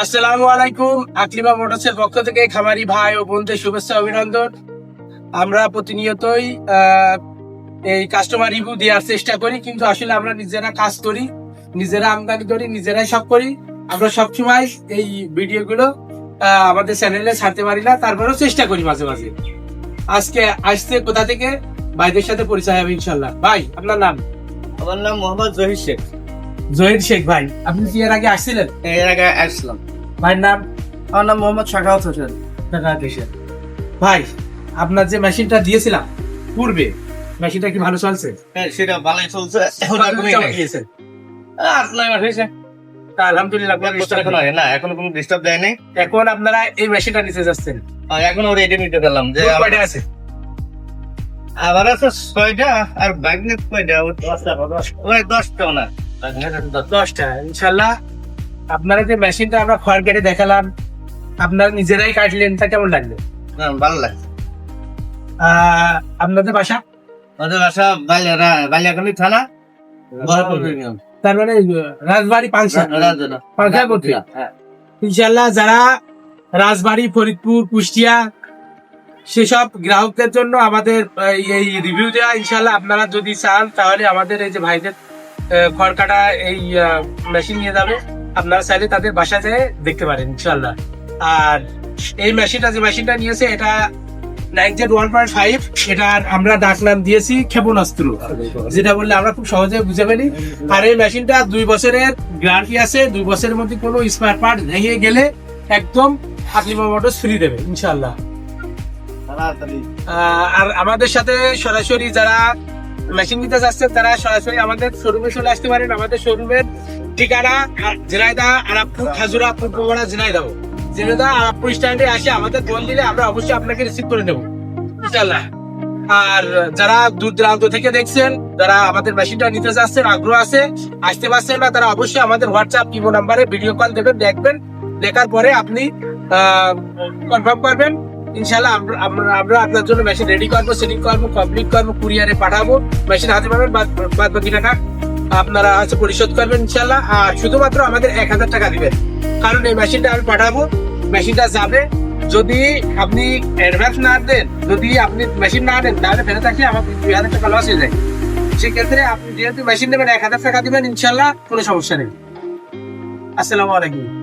আসসালামু আলাইকুম আকলিমা মোটরসের পক্ষ থেকে খামারি ভাই ও বোনদের শুভেচ্ছা অভিনন্দন। আমরা প্রতিনিয়তই এই কাস্টমার রিভিউ দেওয়ার চেষ্টা করি কিন্তু আসলে আমরা নিজেরা কাজ করি নিজেরা আমদানি করি নিজেরাই সব করি। আমরা সবসময় এই ভিডিওগুলো আহ, আমাদের চ্যানেলে ছাড়তে পারি না তারপরেও চেষ্টা করি মাঝে মাঝে। আজকে আসছে কোথা থেকে? ভাইদের সাথে পরিচয় হবে ইনশাল্লাহ ভাই আপনার নাম? আমার নাম মোহাম্মদ জহির শেখ। জহির শেখ ভাই আপনি কি এর আগে আসছিলেন? এর আগে আসলাম। ভাইয়ের নাম? আমার নাম মোহাম্মদ শাখাওয়াত হোসেন। টাকা দেশে ভাই আপনার যে মেশিনটা দিয়েছিলাম পূর্বে মেশিনটা কি ভালো চলছে? হ্যাঁ সেটা ভালোই চলছে। এখন আর কমে। দিয়েছে। আট নয় মাস হয়েছে। তা আলহামদুলিল্লাহ এখন না এখন কোনো ডিস্টার্ব দেয় নাই। এখন আপনারা এই মেশিনটা নিতে যাচ্ছেন। আর এখন ওর এটা নিতে গেলাম যে কোন আছে? আবার আছে ছয়টা আর বাইকনে কয়টা? ওই দশটা না। দশটা। ইনশাল্লাহ আপনারা যে মেশিনটা আমরা খড় কেটে দেখালাম আপনারা নিজেরাই কাটলেন তা কেমন লাগল? ভালো লাগছে। আহ, আপনাদের বাসা? ওদের বাসা বালিয়াকান্দি থানা তার মানে রাজবাড়ি পাংশা। হ্যাঁ। ইনশাল্লাহ যারা রাজবাড়ি ফরিদপুর কুষ্টিয়া সেসব গ্রাহকদের জন্য আমাদের এই- রিভিউ দেওয়া ইনশাল্লাহ আপনারা যদি চান তাহলে আমাদের এই যে ভাইদের খড় কাটা এই মেশিন নিয়ে যাবে। আপনারা চাইলে তাদের বাসা যেয়ে দেখতে পারেন ইনশাল্লাহ আর এই মেশিনটা যে মেশিনটা নিয়েছে এটা nine Z one point five এটার আমরা ডাক নাম দিয়েছি ক্ষেপণাস্ত্র। যেটা বললে আমরা খুব সহজে বুঝে ফেলি। আর এই মেশিনটা দুই বছরের গ্যারান্টি আছে দুই বছরের মধ্যে কোনো স্পেয়ার পার্ট ভেঙে গেলে একদম হাতলিমা মোটরস ফ্রি দেবে ইনশাল্লাহ আর আমাদের সাথে সরাসরি যারা মেশিন নিতে যাচ্ছেন তারা সরাসরি আমাদের শোরুমে চলে আসতে পারেন। আমাদের শোরুমের ঠিকানা আ- ঝিনাইদহ আরামপুর খাজুরা পূর্বপাড়া ঝিনাইদহ। স্ট্যান্ডে আসে, আমাদের ফোন দিলে আমরা অবশ্যই আপনাকে রিসিভ করে নেব। আর যারা দূর দূরান্ত থেকে দেখছেন, যারা আমাদের মেশিনটা নিতে চাচ্ছেন আগ্রহ আছে, আসতে পারছেন না, তারা অবশ্যই আমাদের হোয়াটসঅ্যাপ ইমো নাম্বারে ভিডিও কল দেবেন, দেখবেন। দেখার পরে আপনি কনফার্ম করবেন। ইনশাল্লাহ আমরা আপনার জন্য মেশিন রেডি করব সেটিং করব কমপ্লিট করব কুরিয়ারে পাঠাবো মেশিন হাতে পাবেন, বাদ বাকি টাকা আপনারা আছে পরিশোধ করবেন ইনশাল্লাহ আর শুধুমাত্র আমাদের এক হাজার টাকা দিবেন। কারণ এই মেশিনটা আমি পাঠাবো মেশিনটা যাবে, যদি আপনি অ্যাডভান্স না দেন, যদি আপনি মেশিন না দেন, তাহলে ফেরত আসলে আমার দুই হাজার টাকা লস হয়ে যায়। সেক্ষেত্রে আপনি যেহেতু মেশিন নেবেন, এক হাজার টাকা দিবেন ইনশাল্লাহ কোনো সমস্যা নেই। আসসালামু আলাইকুম।